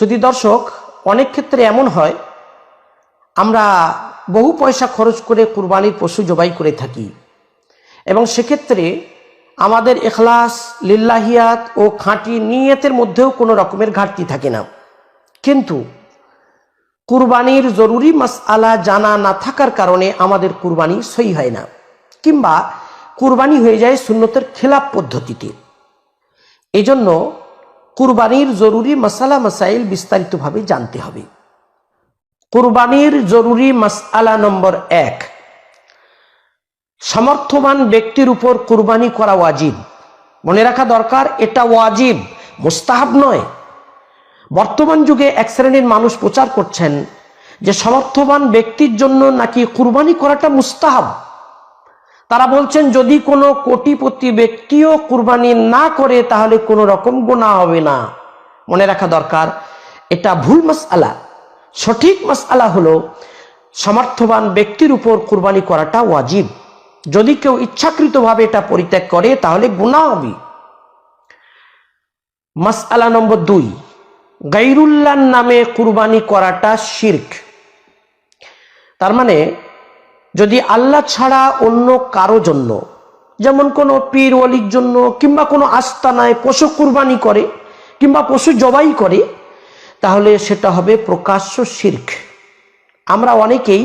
যদি দর্শক অনেক ক্ষেত্রে এমন হয়, আমরা বহু পয়সা খরচ করে কুরবানির পশু জবাই করে থাকি। এবং সেক্ষেত্রে আমাদের এখলাস, লিল্লাহিয়াত ও খাঁটি নিয়তের মধ্যেও কোনো রকমের ঘাটতি থাকে না। কিন্তু কুরবানির জরুরি মাসআলা জানা না থাকার কারণে আমাদের কুরবানি সই হয় না, কিংবা কুরবানি হয়ে যায় সুন্নতের খেলাপ পদ্ধতিতে। এজন্য কুরবানির জরুরি মাসালা মাসাইল বিস্তারিতভাবে জানতে হবে। কুরবানির জরুরি মাসআলা নম্বর এক সমর্থবান ব্যক্তির উপর কুরবানি করা ওয়াজিব। মনে রাখা দরকার, এটা ওয়াজিব, মুস্তাহাব নয়। বর্তমান যুগে এক শ্রেণির মানুষ প্রচার করছেন যে সমর্থবান ব্যক্তির জন্য নাকি কুরবানি করাটা মুস্তাহাব। তারা বলছেন, যদি কোনো কোটিপতি ব্যক্তিও কুরবানি না করে, তাহলে কোনো রকম গোনা হবে না। মনে রাখা দরকার, এটা ভুল মাসআলা। সঠিক মাসআলা হলো সমর্থবান ব্যক্তির উপর কুরবানি করাটা ওয়াজিব। যদি কেউ ইচ্ছাকৃতভাবে এটা পরিত্যাগ করে, তাহলে গুণা হবে। মাসআলা নম্বর দুই গাইরুল্লাহর নামে কুরবানি করাটা শির্ক। তার মানে যদি আল্লাহ ছাড়া অন্য কারও জন্য, যেমন কোনো পীর অলির জন্য, কিংবা কোনো আস্তানায় পশু কুরবানি করে, কিংবা পশু জবাই করে, তাহলে সেটা হবে প্রকাশ্য শির্ক। আমরা অনেকেই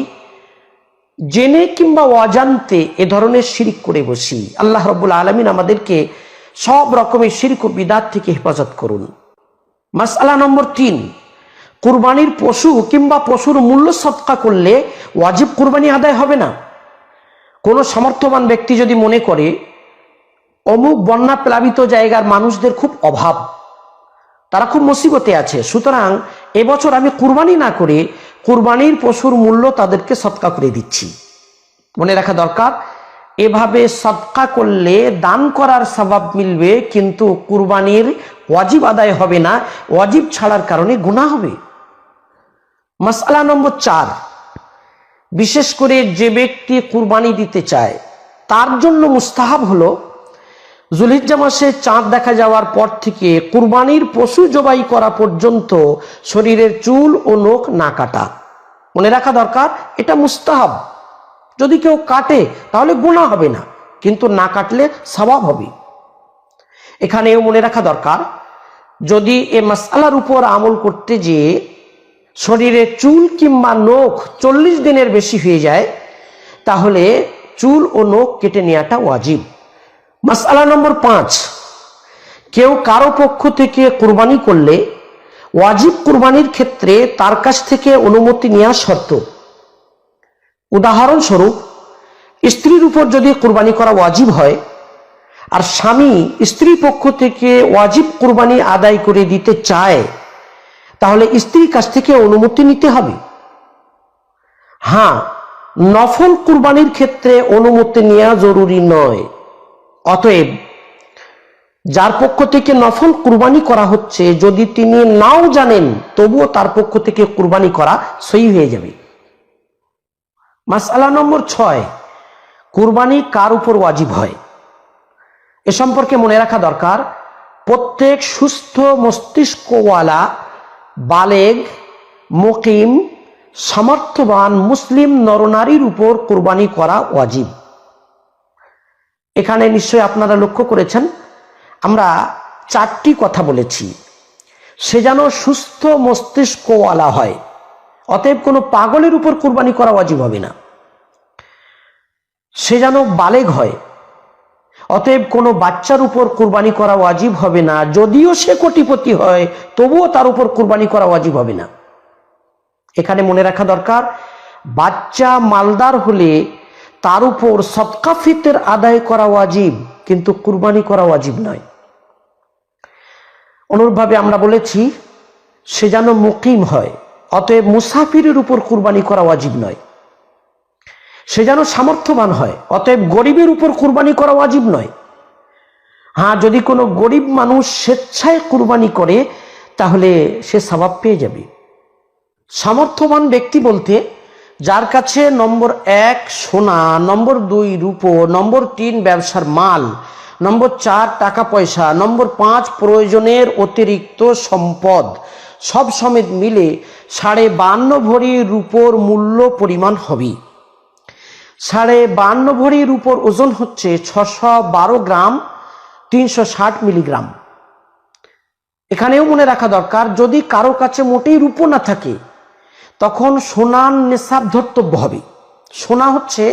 জেনে কিংবা অজান্তে এ ধরনের শিরিক করে বসি। আল্লাহ রব্বুল আলমিন আমাদেরকে সব রকমের শিরিক ও বিদাত থেকে হেফাজত করুন। মাসআলা নম্বর তিন কুরবানির পশু কিংবা পশুর মূল্য সৎকা করলে ওয়াজিব কুরবানি আদায় হবে না। কোনো সমর্থবান ব্যক্তি যদি মনে করে, অমুক বন্যা প্লাবিত জায়গার মানুষদের খুব অভাব, তারা খুব মুসিবতে আছে, সুতরাং এবছর আমি কুরবানি না করে কুরবানির পশুর মূল্য তাদেরকে সৎকা করে দিচ্ছি। মনে রাখা দরকার, এভাবে সৎকা করলে দান করার স্বভাব মিলবে, কিন্তু কুরবানির ওয়াজিব আদায় হবে না। ওয়াজিব ছাড়ার কারণে গুণা হবে। মাসালা নম্বর চার। বিশেষ করে যে ব্যক্তি কুরবানি দিতে চায়, তার জন্য মুস্তাহাব হলো জুলিজ্জা মাসে চাঁদ দেখা যাওয়ার পর থেকে কুরবানির পশু জবাই করা পর্যন্ত শরীরের চুল ও নখ না কাটা। মনে রাখা দরকার, এটা মুস্তাহাব। যদি কেউ কাটে, তাহলে গুণা হবে না, কিন্তু না কাটলে স্বভাব হবে। এখানেও মনে রাখা দরকার, যদি এ মশালার উপর আমল করতে যে শরীরে চুল কিংবা নখ চল্লিশ দিনের বেশি হয়ে যায়, তাহলে চুল ও নখ কেটে নেওয়াটা ওয়াজিব। মাসালা নম্বর পাঁচ, কেউ কারও পক্ষ থেকে কুরবানি করলে ওয়াজিব কুরবানির ক্ষেত্রে তার কাছ থেকে অনুমতি নেওয়া শর্ত। উদাহরণস্বরূপ, স্ত্রীর উপর যদি কুরবানি করা ওয়াজিব হয়, আর স্বামী স্ত্রী পক্ষ থেকে ওয়াজিব কুরবানি আদায় করে দিতে চায় তাহলে স্ত্রীর কাছ থেকে অনুমতি নিতে হবে। হ্যাঁ নফল কুরবানির ক্ষেত্রে অনুমতি নেওয়া জরুরি নয়। অতএব, যার পক্ষ থেকে নফল কুরবানি করা হচ্ছে, যদি তিনি নাও জানেন, তবুও তার পক্ষ থেকে কুরবানি করা সই হয়ে যাবে। মাসালা নম্বর ছয়, কুরবানি কার উপর ওয়াজিব হয়? এ সম্পর্কে মনে রাখা দরকার, প্রত্যেক সুস্থ মস্তিষ্কওয়ালা বালেগ, মুকিম, সামর্থ্যবান মুসলিম নরনারীর উপর কুরবানি করা ওয়াজিব। এখানে নিশ্চয় আপনারা লক্ষ্য করেছেন, আমরা চারটি কথা বলেছি। সে যেন সুস্থ মস্তিষ্কওয়ালা হয়, অতএব কোনো পাগলের উপর কোরবানি করা ওয়াজিব হবে না। সে যেন বালেগ হয় অতএব কোনো বাচ্চার উপর কুরবানি করা ওয়াজিব হবে না। যদিও সে কোটিপতি হয়, তবুও তার উপর কুরবানি করা ওয়াজিব হবে না। এখানে মনে রাখা দরকার, বাচ্চা মালদার হলে তার উপর সৎকা ফিতের আদায় করা ওয়াজিব, কিন্তু কুরবানি করা ওয়াজিব নয়। অনুরূপভাবে আমরা বলেছি, সে যেন মুকিম হয়, অতএব মুসাফিরের উপর কুরবানি করা ওয়াজিব নয়। সে যেন সামর্থ্যবান হয়। অতএব গরিবের উপর কুরবানি করা ওয়াজিব নয়। হ্যাঁ যদি কোনো গরিব মানুষ স্বেচ্ছায় কুরবানি করে, তাহলে সে স্বভাব পেয়ে যাবে। সামর্থ্যবান ব্যক্তি বলতে, যার কাছে নম্বর এক সোনা, নম্বর দুই রূপো, নম্বর তিন ব্যবসার মাল, নম্বর চার টাকা পয়সা, নম্বর পাঁচ প্রয়োজনের অতিরিক্ত সম্পদ, সব সমেত মিলে সাড়ে বান্ন ভরি রূপোর মূল্য পরিমাণ হবে। সাড়ে বান্ন ভরি রূপোর ওজন হচ্ছে ছশো বারো গ্রাম, তিনশো ষাট মিলিগ্রাম। এখানেও মনে রাখা দরকার, যদি কারও কাছে মোটেই রূপো না থাকে, তখন সোনার নেশাব ধর্তব্য হবে। সোনা হচ্ছে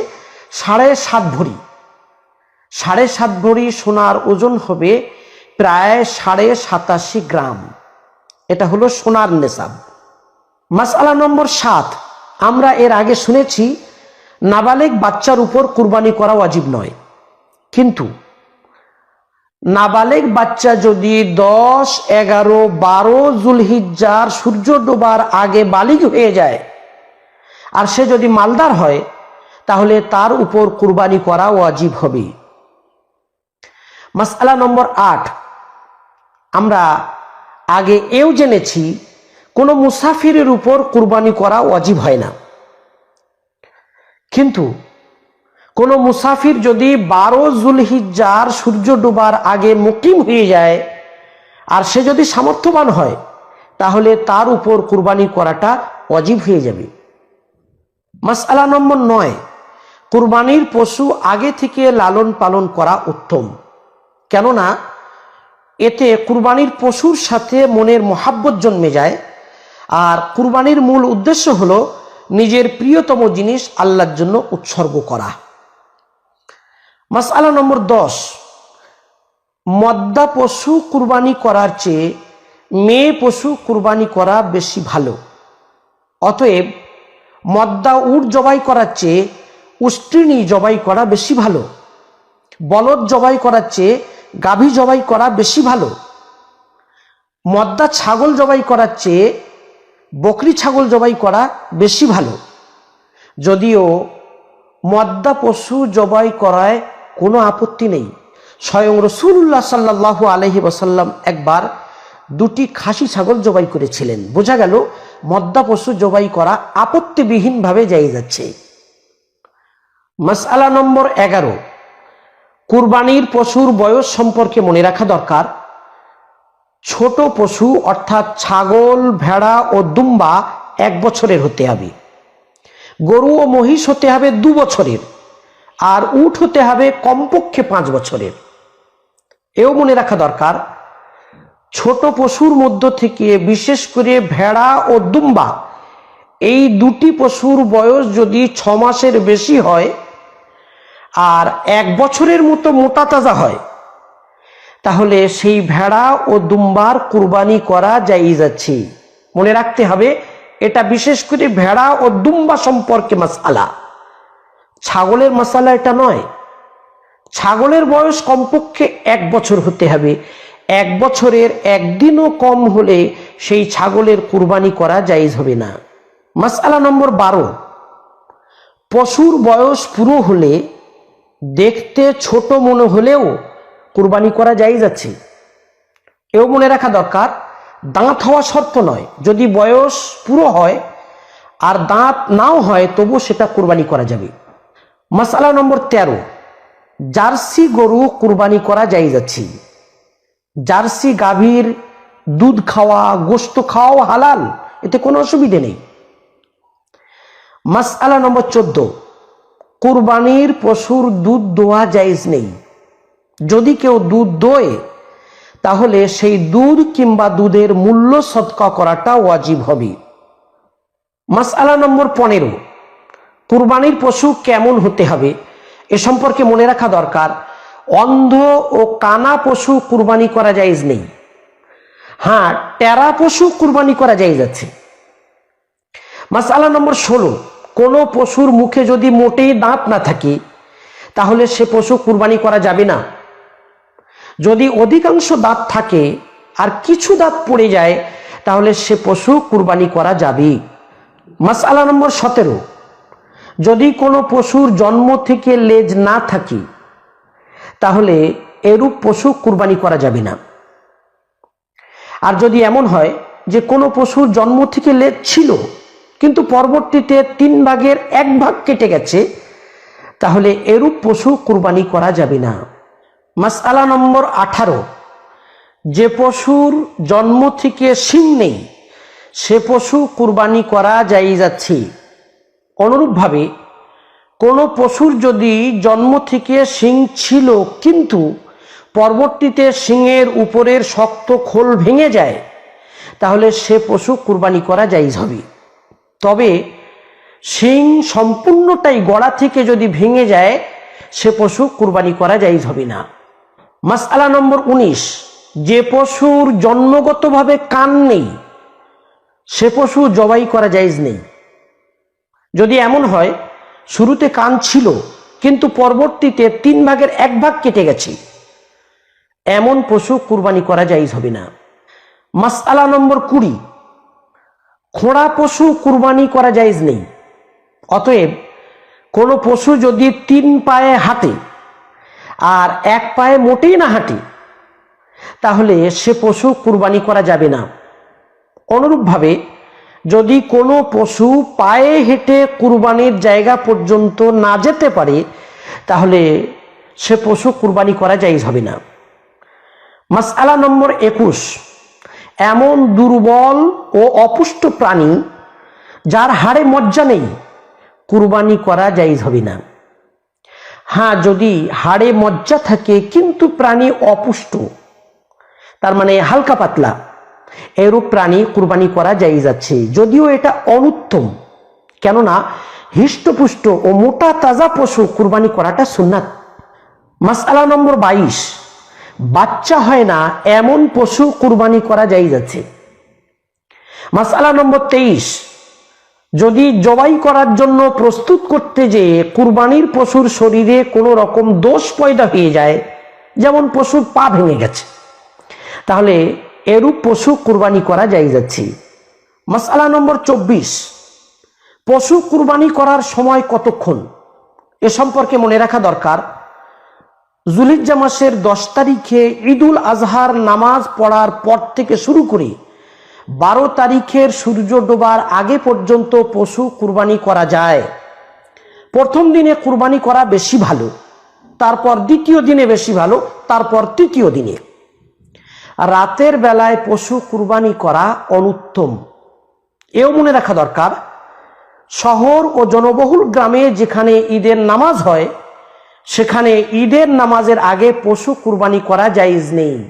সাড়ে সাত ভরি। সাড়ে সাত ভরি সোনার ওজন হবে প্রায় সাড়ে সাতাশি গ্রাম। এটা হলো সোনার নেশাব। মাসালা নম্বর সাত, আমরা এর আগে শুনেছি নাবালেগ বাচ্চার উপর কুরবানি করা ওয়াজিব নয়। কিন্তু নাবালেগ বাচ্চা যদি দশ, এগারো, বারো জুলহিজ্জার সূর্য ডোবার আগে বালিগ হয়ে যায়, আর সে যদি মালদার হয়, তাহলে তার উপর কুরবানি করা ওয়াজিব হবে মাসালা নম্বর আট। আমরা আগে এও জেনেছি, কোনো মুসাফিরের উপর কুরবানি করা ওয়াজিব হয় না। কিন্তু কোনো মুসাফির যদি বারো জুলহিজ্জার সূর্য ডুবার আগে মুকিম হয়ে যায়, আর সে যদি সামর্থ্যবান হয়, তাহলে তার উপর কুরবানি করাটা অজীব হয়ে যাবে। মাসালা নম্বর নয়, কুরবানির পশু আগে থেকে লালন পালন করা উত্তম। কেননা, এতে কুরবানির পশুর সাথে মনের মহাব্বত জন্মে যায়, আর কুরবানির মূল উদ্দেশ্য হলো নিজের প্রিয়তম জিনিস আল্লাহর জন্য উৎসর্গ করা। মাসালা নম্বর দশ, মদ্দা পশু কুরবানি করার চেয়ে মেয়ে পশু কুরবানি করা বেশি ভালো। অতএব মদ্দা উট জবাই করার চেয়ে উষ্ট্রিণী জবাই করা বেশি ভালো। বলদ জবাই করার চেয়ে গাভী জবাই করা বেশি ভালো। মদ্দা ছাগল জবাই করার চেয়ে বকরি ছাগল জবাই করা বেশি ভালো। যদিও মদ্দা পশু জবাই করায় কোনো আপত্তি নেই। স্বয়ং রসুল্লাহ সাল্লাহ আলহি ওসাল্লাম একবার দুটি খাসি ছাগল জবাই করেছিলেন। বোঝা গেল মদ্দা পশু জবাই করা আপত্তিবিহীনভাবে যাই যাচ্ছে। মাসালা নম্বর এগারো। কুরবানির পশুর বয়স সম্পর্কে মনে রাখা দরকার। ছোট পশু, অর্থাৎ ছাগল, ভেড়া ও দুম্বা এক বছরের হতে হবে। গরু ও মহিষ হতে হবে দু বছরের, আর উট হতে হবে কমপক্ষে পাঁচ বছরের। এও মনে রাখা দরকার, ছোট পশুর মধ্য থেকে বিশেষ করে ভেড়া ও দুম্বা, এই দুটি পশুর বয়স যদি ছ মাসের বেশি হয়, আর এক বছরের মতো মোটা তাজা হয় তাহলে সেই ভেড়া ও দুম্বার কুরবানি করা যাই যাচ্ছে মনে রাখতে হবে, এটা বিশেষ করে ভেড়া ও দুম্বা সম্পর্কে মাসালা। ছাগলের মশালা এটা নয়। ছাগলের বয়স কমপক্ষে এক বছর হতে হবে। এক বছরের একদিনও কম হলে সেই ছাগলের কুরবানি করা জায়জ হবে না। মাসালা নম্বর বারো। পশুর বয়স পুরো হলে দেখতে ছোট মনে হলেও কুরবানি করা যাই যাচ্ছে। এও মনে রাখা দরকার, দাঁত হওয়া শর্ত নয়। যদি বয়স পুরো হয় আর দাঁত নাও হয় তবু সেটা কুরবানি করা যাবে। মাসালা নম্বর তেরো, জার্সি গরু কুরবানি করা যাই যাচ্ছে। জার্সি গাভীর দুধ খাওয়া, গোস্ত খাওয়াও হালাল, এতে কোনো অসুবিধে নেই। মাসালা নম্বর চোদ্দ, কুরবানির পশুর দুধ দোয়া জায়জ নেই। যদি কেউ দুধ দোয়, তাহলে সেই দুধ কিংবা দুধের মূল্য সৎকা করাটা ওয়াজিব হবে। মাসালা নম্বর পনেরো, কুরবানির পশু কেমন হতে হবে? এ সম্পর্কে মনে রাখা দরকার, অন্ধ ও কানা পশু কুরবানি করা যাইজ নেই। হ্যাঁ টেরা পশু কুরবানি করা যাই যাচ্ছে মাসালা নম্বর ষোলো, কোনো পশুর মুখে যদি মোটেই দাঁত না থাকে, তাহলে সে পশু কুরবানি করা যাবে না। যদি অধিকাংশ দাঁত থাকে আর কিছু দাঁত পড়ে যায়, তাহলে সে পশু কুরবানি করা যাবে। মাসালা নম্বর সতেরো। যদি কোনো পশুর জন্ম থেকে লেজ না থাকে, তাহলে এরূপ পশু কুরবানি করা যাবে না। আর যদি এমন হয় যে কোনো পশুর জন্ম থেকে লেজ ছিল, কিন্তু পরবর্তীতে তিন ভাগের এক ভাগ কেটে গেছে, তাহলে এরূপ পশু কুরবানি করা যাবে না। মাসালা নম্বর আঠারো। যে পশুর জন্ম থেকে শিং নেই, সে পশু কুরবানি করা যাই যাচ্ছে অনুরূপভাবে কোনো পশুর যদি জন্ম থেকে শিং ছিল, কিন্তু পরবর্তীতে শিংয়ের উপরের শক্ত খোল ভেঙে যায়, তাহলে সে পশু কুরবানি করা যাইজ হবে। তবে শিং সম্পূর্ণটাই গড়া থেকে যদি ভেঙে যায়, সে পশু কুরবানি করা যাইজ হবে না। মাসআলা নম্বর উনিশ, যে পশুর জন্মগতভাবে কান নেই, সে পশু জবাই করা যাইজ নেই। যদি এমন হয়, শুরুতে কান ছিল, কিন্তু পরবর্তীতে তিন ভাগের এক ভাগ কেটে গেছে। এমন পশু কুরবানি করা যাইজ হবে না। মাসআলা নম্বর কুড়ি, খোঁড়া পশু কুরবানি করা যাইজ নেই। অতএব কোনো পশু যদি তিন পায়ে হাঁটে আর এক পায়ে মোটেই না হাঁটি, তাহলে সে পশু কুরবানি করা যাবে না। অনুরূপভাবে, যদি কোনো পশু পায়ে হেঁটে কুরবানির জায়গা পর্যন্ত না যেতে পারে, তাহলে সে পশু কুরবানি করা যাইজ হবে না। মাসআলা নম্বর একুশ, এমন দুর্বল ও অপুষ্ট প্রাণী যার হাড়ে মজ্জা নেই, কুরবানি করা যাইজ হবে না। হ্যাঁ যদি হাড়ে মজ্জা থাকে, কিন্তু প্রাণী অপুষ্ট, তার মানে হালকা পাতলা, এরূপ প্রাণী কুরবানি করা যাই যাচ্ছে। যদিও এটা অনুত্তম, কেননা হৃষ্টপুষ্ট ও মোটা তাজা পশু কুরবানি করাটা সুন্নাত। মাসআলা নম্বর বাইশ, বাচ্চা হয় না, এমন পশু কুরবানি করা যাই যাচ্ছে। মাসআলা নম্বর তেইশ যদি জবাই করার জন্য প্রস্তুত করতে যে কুরবানির পশুর শরীরে কোনো রকম দোষ পয়দা হয়ে যায়, যেমন পশুর পা ভেঙে গেছে, তাহলে এরূপ পশু কুরবানি করা যাই যাচ্ছে মাসালা নম্বর চব্বিশ, পশু কুরবানি করার সময় কতক্ষণ? এ সম্পর্কে মনে রাখা দরকার। জুলিজ্জা মাসের দশ তারিখে ঈদুল আজহার নামাজ পড়ার পর থেকে শুরু করে বারো তারিখের সূর্য ডোবার আগে পর্যন্ত পশু কুরবানি করা যায়। প্রথম দিনে কুরবানি করা বেশি ভালো, তারপর দ্বিতীয় দিনে বেশি ভালো, তারপর তৃতীয় দিনে। রাতের বেলায় পশু কুরবানি করা অনুত্তম। এও মনে রাখা দরকার, শহর ও জনবহুল গ্রামে যেখানে ঈদের নামাজ হয়, সেখানে ঈদের নামাজের আগে পশু কুরবানি করা জায়েজ নেই।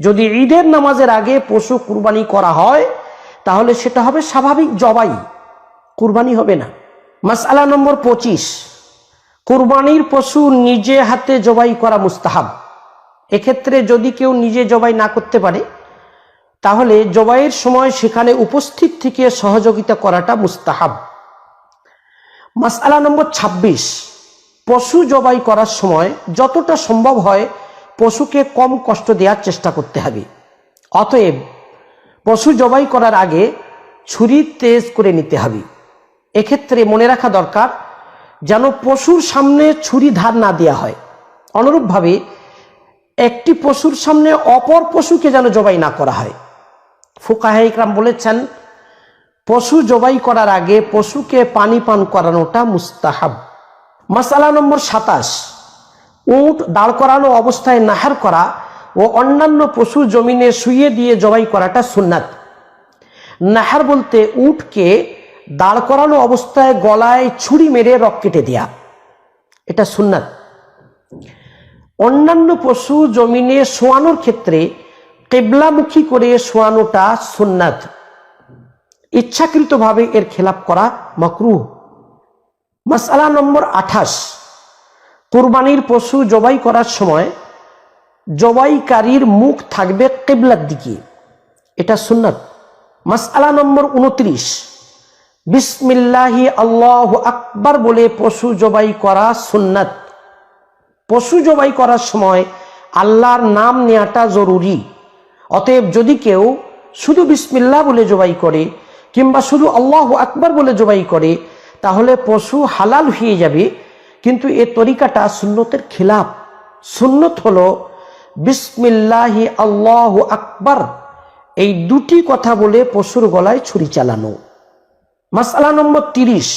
যদি ঈদের নামাজের আগে পশু কুরবানি করা হয়, তাহলে সেটা হবে স্বাভাবিক জবাই। কুরবানি হবে না। মাসআলা নম্বর পঁচিশ। কুরবানির পশু নিজে হাতে জবাই করা মুস্তাহাব। এক্ষেত্রে যদি কেউ নিজে জবাই না করতে পারে, তাহলে জবাইয়ের সময় সেখানে উপস্থিত থেকে সহযোগিতা করাটা মুস্তাহাব। মাসআলা নম্বর ২৬ পশু জবাই করার সময় যতটা সম্ভব হয় পশুকে কম কষ্ট দেওয়ার চেষ্টা করতে হবে। অতএব পশু জবাই করার আগে ছুরি তেজ করে নিতে হবে। এক্ষেত্রে মনে রাখা দরকার যেন পশুর সামনে ছুরি ধার না দেওয়া হয়। অনুরূপভাবে একটি পশুর সামনে অপর পশুকে যেন জবাই না করা হয়। ফুকাহে ইকরাম বলেছেন, পশু জবাই করার আগে পশুকে পানি পান করানোটা মুস্তাহাব। মাসালা নম্বর সাতাশ। উট দাঁড় করানো অবস্থায় নাহার করা ও অন্যান্য পশু জমিনে শুয়ে দিয়ে জবাই করাটা সুন্নাত। নাহার বলতে উটকে দাঁড় করানো অবস্থায় গলায় ছুরি মেরে রক কেটে দেয়া। এটা সুন্নাত। অন্যান্য পশু জমিনে শোয়ানোর ক্ষেত্রে কেবলামুখী করে শোয়ানোটা সুন্নাত। ইচ্ছাকৃতভাবে এর খেলাপ করা মকরুহ। মশালা নম্বর আঠাশ। কুরবানির পশু জবাই করার সময় জবাইকারীর মুখ থাকবে কেবলার দিকে। এটা সুন্নাত। মাসালা নম্বর উনত্রিশ। বিসমিল্লাহি আল্লাহ আকবার বলে পশু জবাই করা সুন্নাত। পশু জবাই করার সময় আল্লাহর নাম নেওয়াটা জরুরি। অতএব যদি কেউ শুধু বিসমিল্লা বলে জবাই করে কিংবা শুধু আল্লাহ আকবার বলে জবাই করে, তাহলে পশু হালাল হয়ে যাবে কিন্তু এ তরিকাটা সুন্নতের খিলাফ। সুন্নত হলো, বিসমিল্লাহি আল্লাহ আকবার এই দুটি কথা বলে পশুর গলায় ছুরি চালানো। মাসালা নম্বর তিরিশ,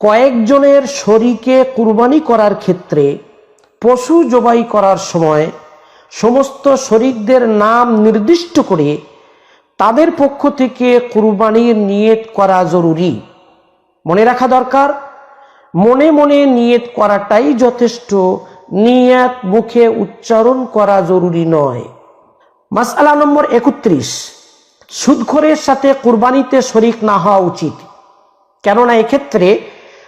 কয়েকজনের শরীকে কুরবানি করার ক্ষেত্রে পশু জবাই করার সময় সমস্ত শরিকদের নাম নির্দিষ্ট করে তাদের পক্ষ থেকে কুরবানির নিয়ত করা জরুরি। মনে রাখা দরকার মনে মনে নিয়ত করাটাই যথেষ্ট। নিয়াত মুখে উচ্চারণ করা জরুরি নয়। মাসআলা নম্বর একত্রিশ। সুদখোরের সাথে কুরবানিতে শরিক না হওয়া উচিত। কেননা এক্ষেত্রে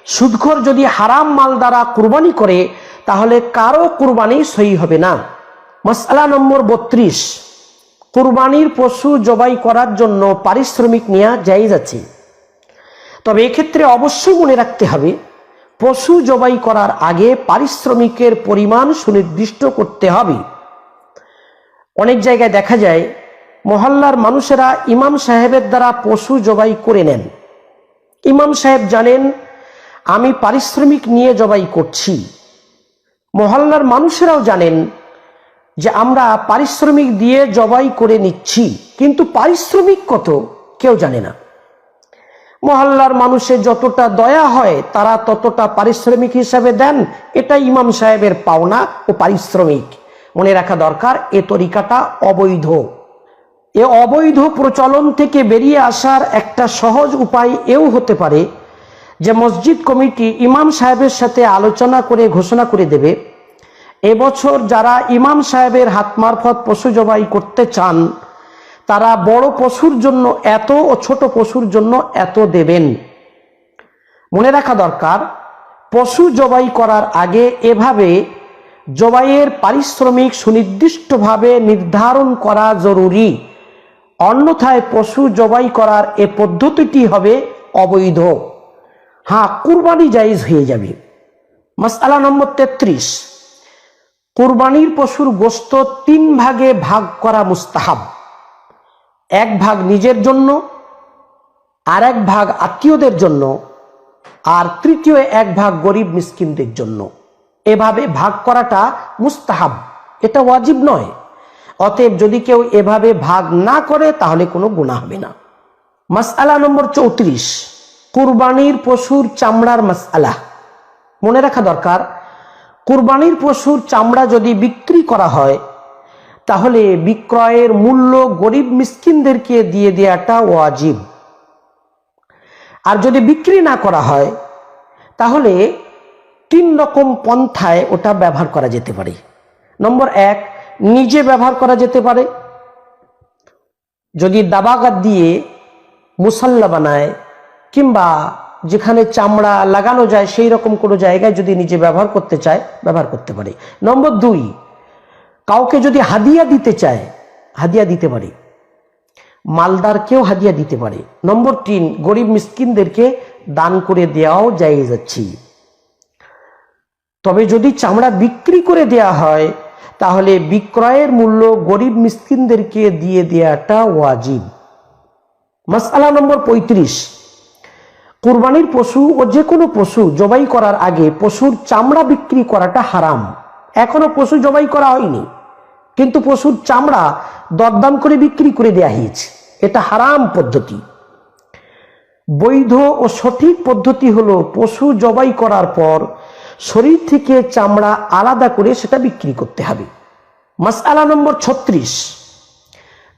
সুদখোর যদি হারাম মাল দ্বারা কুরবানি করে, তাহলে কারও কুরবানি সহি হবে না। মাসআলা নম্বর বত্রিশ। কুরবানির পশু জবাই করার জন্য পারিশ্রমিক নেওয়া জায়েজ আছে। তবে এক্ষেত্রে অবশ্যই মনে রাখতে হবে পশু জবাই করার আগে পারিশ্রমিকের পরিমাণ সুনির্দিষ্ট করতে হবে। অনেক জায়গায় দেখা যায়, মহল্লার মানুষেরা ইমাম সাহেবের দ্বারা পশু জবাই করে নেন। ইমাম সাহেব জানেন, আমি পারিশ্রমিক নিয়ে জবাই করছি। মহল্লার মানুষেরাও জানেন যে আমরা পারিশ্রমিক দিয়ে জবাই করে নিচ্ছি, কিন্তু পারিশ্রমিক কত, কেউ জানে না। মহল্লার মানুষের যতটা দয়া হয়, তারা ততটা পারিশ্রমিক হিসাবে দেন। এটা ইমাম সাহেবের পাওনা ও পারিশ্রমিক। মনে রাখা দরকার, এ তরিকাটা অবৈধ। এ অবৈধ প্রচলন থেকে বেরিয়ে আসার একটা সহজ উপায় এও হতে পারে, যে মসজিদ কমিটি ইমাম সাহেবের সাথে আলোচনা করে ঘোষণা করে দেবে। এবছর যারা ইমাম সাহেবের হাত মারফত পশু জবাই করতে চান তারা বড় পশুর জন্য এত ও ছোট পশুর জন্য এত দেবেন। মনে রাখা দরকার, পশু জবাই করার আগে এভাবে জবাইয়ের পারিশ্রমিক সুনির্দিষ্টভাবে নির্ধারণ করা জরুরি। অন্যথায় পশু জবাই করার এ পদ্ধতিটি হবে অবৈধ। হ্যাঁ কুরবানি জায়েজ হয়ে যাবে। মাসালা নম্বর তেত্রিশ। কুরবানির পশুর গোস্ত তিন ভাগে ভাগ করা মুস্তাহাব। এক ভাগ নিজের জন্য, আর এক ভাগ আত্মীয়দের জন্য, আর তৃতীয় এক ভাগ গরিব মিসকিনদের জন্য। এভাবে ভাগ করাটা মুস্তাহাব, এটা ওয়াজিব নয়। অতএব যদি কেউ এভাবে ভাগ না করে, তাহলে কোনো গুণা হবে না। মাসআলা নম্বর চৌত্রিশ, কুরবানির পশুর চামড়ার মাসআলা। মনে রাখা দরকার, কুরবানির পশুর চামড়া যদি বিক্রি করা হয় তাহলে বিক্রয়ের মূল্য গরিব মিসকিনদেরকে দিয়ে দেওয়াটা ওয়াজিব। আর যদি বিক্রি না করা হয়, তাহলে তিন রকম পন্থায় ওটা ব্যবহার করা যেতে পারে। নম্বর এক, নিজে ব্যবহার করা যেতে পারে। যদি দাবাগাত দিয়ে মুসাল্লা বানায়, কিংবা যেখানে চামড়া লাগানো যায়, সেই রকম কোনো জায়গায় যদি নিজে ব্যবহার করতে চায়, ব্যবহার করতে পারে। নম্বর দুই কাউকে যদি হাদিয়া দিতে চায়, হাদিয়া দিতে পারে। মালদারকেও হাদিয়া দিতে পারে। নম্বর তিন, গরিব মিসকিনদেরকে দান করে দেওয়াও যায় যাচ্ছি তবে যদি চামড়া বিক্রি করে দেয়া হয়, তাহলে বিক্রয়ের মূল্য গরিব মিসকিনদেরকে দিয়ে দেওয়াটা ওয়াজিব। মাসালা নম্বর পঁয়ত্রিশ, কুরবানির পশু ও যে কোনো পশু জবাই করার আগে পশুর চামড়া বিক্রি করাটা হারাম। এখনও পশু জবাই করা হয়নি। কিন্তু পশুর চামড়া দরদাম করে বিক্রি করে দেয়া হয়েছে। এটা হারাম পদ্ধতি। বৈধ ও সঠিক পদ্ধতি হলো পশু জবাই করার পর শরীর থেকে চামড়া আলাদা করে সেটা বিক্রি করতে হবে। মাসালা নম্বর ছত্রিশ।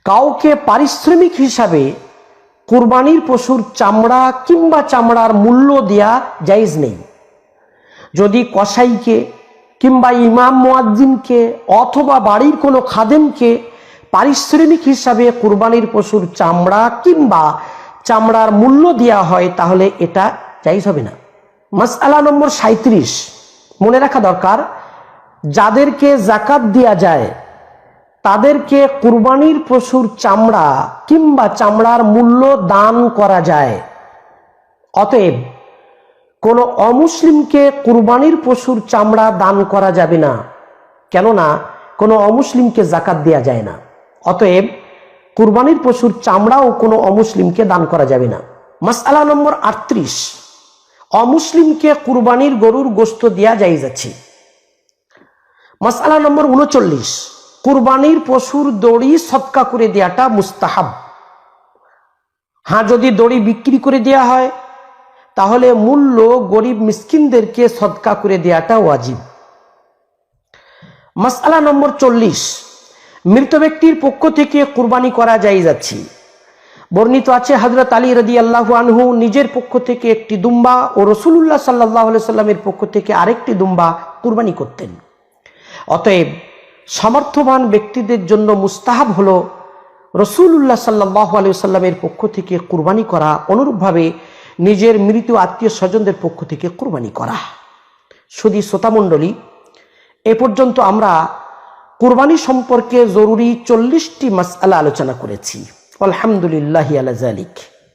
কাউকে পারিশ্রমিক হিসাবে কুরবানির পশুর চামড়া কিংবা চামড়ার মূল্য দেয়া জায়জ নেই। যদি কসাইকে কিংবা ইমাম মুয়াজ্জিনকে অথবা বাড়ির কোনো খাদেমকে পারিশ্রমিক হিসাবে কুরবানির পশুর চামড়া কিংবা চামড়ার মূল্য দেওয়া হয়, তাহলে এটা জাইজ হবে না। মাসআলা নম্বর সাঁত্রিশ মনে রাখা দরকার, যাদেরকে জাকাত দেওয়া যায়, তাদেরকে কুরবানির পশুর চামড়া কিংবা চামড়ার মূল্য দান করা যায়। অতএব কোনো অমুসলিমকে কুরবানির পশুর চামড়া দান করা যাবে না। কেননা, কোনো অমুসলিমকে জাকাত দেয়া যায় না। অতএব, কুরবানির পশুর চামড়াও কোনো অমুসলিমকে দান করা যাবে না। মাসালা নম্বর আটত্রিশ। অমুসলিমকে কুরবানির গরুর গোস্ত দেয়া যাই যাচ্ছে মাসালা নম্বর উনচল্লিশ। কুরবানির পশুর দড়ি সৎকা করে দেয়াটা মুস্তাহাব। হ্যাঁ যদি দড়ি বিক্রি করে দেয়া হয় তাহলে মূল্য গরিব মিসকিনদেরকে সৎকা করে দেয়াটা ওয়াজিব। মাসালা নম্বর চল্লিশ। মৃত ব্যক্তির পক্ষ থেকে কুরবানি করা যাই যাচ্ছে বর্ণিত আছে হজরত আলী রদি আল্লাহু আনহু নিজের পক্ষ থেকে একটি দুম্বা ও রসুল্লাহ সাল্লাহ সাল্লামের পক্ষ থেকে আরেকটি দুম্বা কুরবানি করতেন। অতএব সমর্থবান ব্যক্তিদের জন্য মুস্তাহাব হল রসুল্লাহ সাল্লাহ আলি সাল্লামের পক্ষ থেকে কুরবানি করা, অনুরূপভাবে নিজের মৃত আত্মীয় স্বজনদের পক্ষ থেকে কোরবানি করা। শুধু শ্রোতামণ্ডলী এ পর্যন্ত আমরা কোরবানি সম্পর্কে জরুরি চল্লিশটি মাস আলা আলোচনা করেছি। আলহামদুলিল্লাহ আলা জালিক